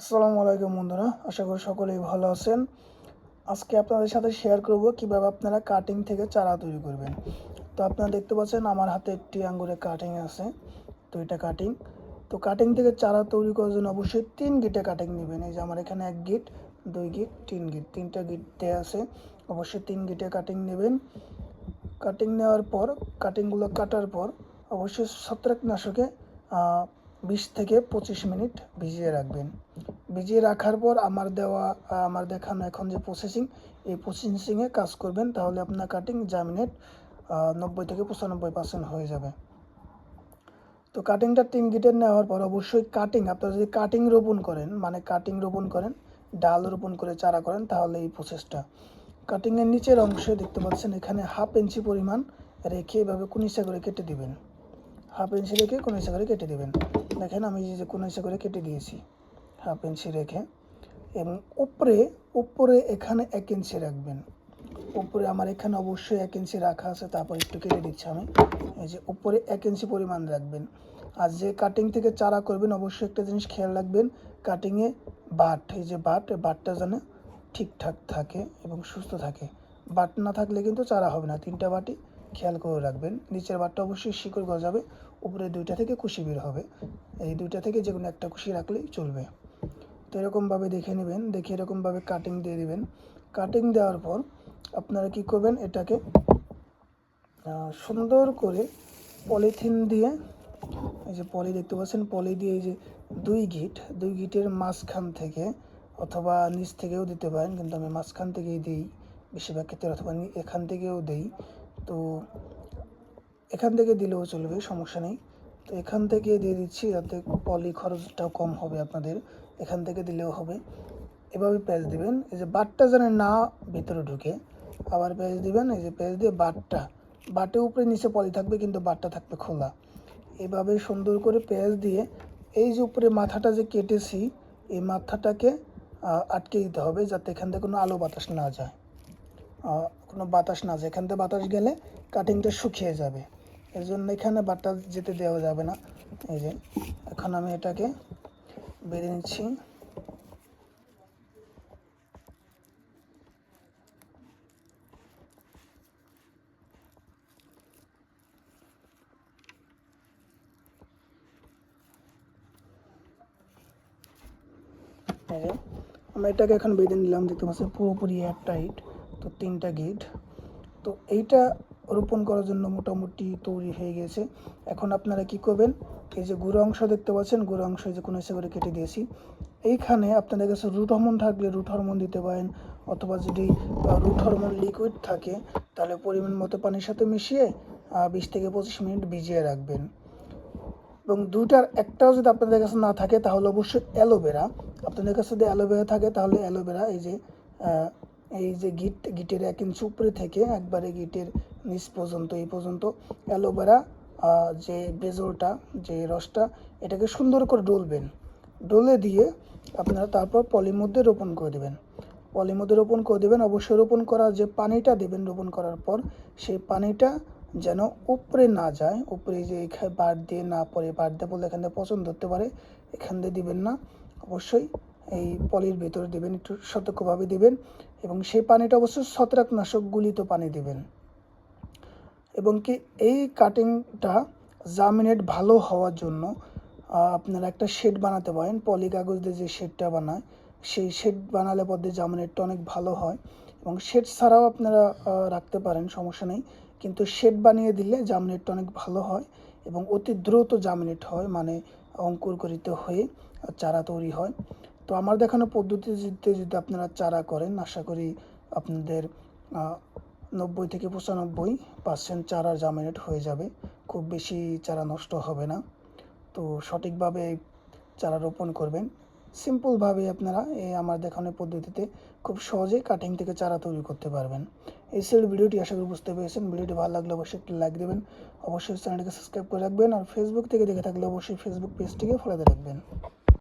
আসসালামু আলাইকুম বন্ধুরা, আশা করি সকলেই ভালো আছেন। আজকে আপনাদের সাথে শেয়ার করব কীভাবে আপনারা কাটিং থেকে চারা তৈরি করবেন। তো আপনারা দেখতে পাচ্ছেন আমার হাতে একটি আঙ্গুরের কাটিং আছে, তো এটা কাটিং তো কাটিং থেকে চারা তৈরি করার জন্য অবশ্যই তিন গিটে কাটিং নেবেন। এই যে আমার এখানে এক গিট দুই গিট তিন গিট তিনটা গিট দেওয়া আছে। অবশ্যই তিন গিটে কাটিং নেবেন। কাটিং নেওয়ার পর কাটিংগুলো কাটার পর অবশ্যই ছত্রাকনাশকে বিশ থেকে পঁচিশ মিনিট ভিজিয়ে রাখবেন। ভিজিয়ে রাখার পর আমার দেওয়া, আমার দেখানো এখন যে প্রসেসিং এই প্রসেসিংয়ে কাজ করবেন, তাহলে আপনার কাটিং জামিনেট নব্বই থেকে পঁচানব্বই পার্সেন্ট হয়ে যাবে। তো কাটিংটা তিন গিটের নেওয়ার পর অবশ্যই কাটিং আপনারা যদি কাটিং রোপণ করেন মানে কাটিং রোপণ করেন, ডাল রোপণ করে চারা করেন, তাহলে এই প্রসেসটা কাটিংয়ের নিচের অংশে দেখতে পাচ্ছেন, এখানে হাফ ইঞ্চি পরিমাণ রেখে এভাবে কুনিশা করে কেটে দিবেন। হাফ ইঞ্চি রেখে কুনিশা করে কেটে দিবেন। দেখেন আমি যে যে কুনিশা করে কেটে দিয়েছি। হাফ ইঞ্চি রেখে। এবং উপরে উপরে এখানে এক ইঞ্চি রাখবেন। উপরে আমার এখানে অবশ্যই এক ইঞ্চি রাখা আছে, তারপর একটু কেটে দিচ্ছি আমি। এই যে উপরে এক ইঞ্চি পরিমাণ রাখবেন। আর যে কাটিং থেকে চারা করবেন, অবশ্যই একটা জিনিস খেয়াল রাখবেন কাটিংয়ে বাট, এই যে বাট বাটটা যেন ঠিকঠাক থাকে এবং সুস্থ থাকে। বাট না থাকলে কিন্তু চারা হবে না। তিনটা বাটি খেয়াল করে রাখবেন। নিচের বাটটা অবশ্যই শিকড় গজাবে, উপরে দুইটা থেকে কুশি বের হবে। এই দুইটা থেকে যে কোনো একটা কুশি রাখলেই চলবে। তো এরকমভাবে দেখে নেবেন, দেখে এরকমভাবে কাটিং দিয়ে দিবেন। কাটিং দেওয়ার পর আপনারা কি করবেন, এটাকে সুন্দর করে পলিথিন দিয়ে, এই যে পলি দেখতে পাচ্ছেন, পলি দিয়ে এই যে দুই গিট, দুই গিটের মাঝখান থেকে অথবা নিচ থেকেও দিতে পারেন, কিন্তু আমি মাঝখান থেকেই দিই, বেশিরভাগ ক্ষেত্রে অথবা এখান থেকেও দেই। তো এখান থেকে দিলেও চলবে, সমস্যা নেই। তো এখান থেকে দিয়ে দিচ্ছি, যাতে পলি খরচটাও কম হবে আপনাদের। এখান থেকে দিলেও হবে। এভাবে পেঁয়াজ দিবেন, এই যে বাটটা যেন না ভিতরে ঢুকে, আবার পেঁয়াজ দিবেন, এই যে পেঁয়াজ দিয়ে বাটটা বাটের উপরে নিচে পলি থাকবে, কিন্তু বাটটা থাকবে খোলা। এভাবে সুন্দর করে পেঁয়াজ দিয়ে, এই যে উপরে মাথাটা যে কেটেছি, এই মাথাটাকে আটকে দিতে হবে, যাতে এখান থেকে কোনো আলো বাতাস না যায়। কোনো বাতাস না যায় এখান থেকে বাতাস গেলে কাটিংটা শুকিয়ে যাবে। এর জন্য এখানে বাতাস যেতে দেওয়া যাবে না। এই যে, এখন আমি এটাকে বেঁধে নিচ্ছি। আমরা এটাকে এখন বেঁধে নিলাম, দেখতে পাচ্ছি পুরোপুরি এয়ার টাইট তো তিনটা গেট তো এইটা রোপণ করার জন্য মোটামুটি তৈরি হয়ে গেছে। এখন আপনারা কি করবেন, এই যে গুঁড়ো অংশ দেখতে পাচ্ছেন, গুঁড়ো অংশ যে কোনো হিসেবে কেটে দিয়েছি। এইখানে আপনাদের কাছে রুট হরমোন থাকলে রুট হরমোন দিতে পারেন, অথবা যদি রুট হরমোন লিকুইড থাকে, তাহলে পরিমাণ মতো পানির সাথে মিশিয়ে বিশ থেকে পঁচিশ মিনিট ভিজিয়ে রাখবেন। এবং দুটার একটাও যদি আপনাদের কাছে না থাকে, তাহলে অবশ্যই অ্যালোভেরা আপনাদের কাছে যদি অ্যালোভেরা থাকে, তাহলে অ্যালোভেরা এই যে এই যে গিট, গিটের এক ইঞ্চি উপরে থেকে একবারে গিটের নিচ পর্যন্ত, এই পর্যন্ত অ্যালোভেরা যে বেজলটা, যে রসটা, এটাকে সুন্দর করে ডলবেন। ডলে দিয়ে আপনারা তারপর পলির মধ্যে রোপণ করে দেবেন। পলির মধ্যে রোপণ করে দেবেন, অবশ্যই রোপণ করার যে পানিটা দেবেন রোপণ করার পর, সেই পানিটা যেন উপরে না যায়, উপরে যে এখানে বার দিয়ে না পড়ে বার দিয়ে পড়লে এখান থেকে পছন্দ ধরতে পারে, এখান দিয়ে দিবেন না। অবশ্যই এই পলির ভেতরে দেবেন, একটু সতর্কভাবে দিবেন এবং সেই পানিটা অবশ্যই ছত্রাকনাশক গুলিত পানি দিবেন। এবং কি এই কাটিংটা জামিনেট ভালো হওয়ার জন্য আপনারা একটা শেড বানাতে পারেন, পলি কাগজ দিয়ে যে শেডটা বানায়, সেই শেড বানালে পর দিয়ে জামিনেটটা অনেক ভালো হয়। এবং শেড ছাড়াও আপনারা রাখতে পারেন, সমস্যা নেই। কিন্তু শেড বানিয়ে দিলে জামিনেটটা অনেক ভালো হয় এবং অতি দ্রুত জামিনেট হয় মানে অঙ্কুরকরিত হয়ে চারা তৈরি হয়। তো আমার দেখানো পদ্ধতিতে যদি আপনারা চারা করেন, আশা করি আপনাদের নব্বই থেকে পঁচানব্বই পার্সেন্ট চারা জামিনেট হয়ে যাবে। খুব বেশি চারা নষ্ট হবে না। তো সঠিকভাবে চারা রোপণ করবেন। সিম্পলভাবে আপনারা এই আমার দেখানো পদ্ধতিতে খুব সহজে কাটিং থেকে চারা তৈরি করতে পারবেন। এই সেল ভিডিওটি, আশা করি বুঝতে পেরেছেন। ভিডিওটি ভালো লাগলে অবশ্যই একটি লাইক দেবেন। অবশ্যই চ্যানেলটিকে সাবস্ক্রাইব করে রাখবেন। আর ফেসবুক থেকে দেখে থাকলে অবশ্যই ফেসবুক পেজটিকে ফলো রাখবেন।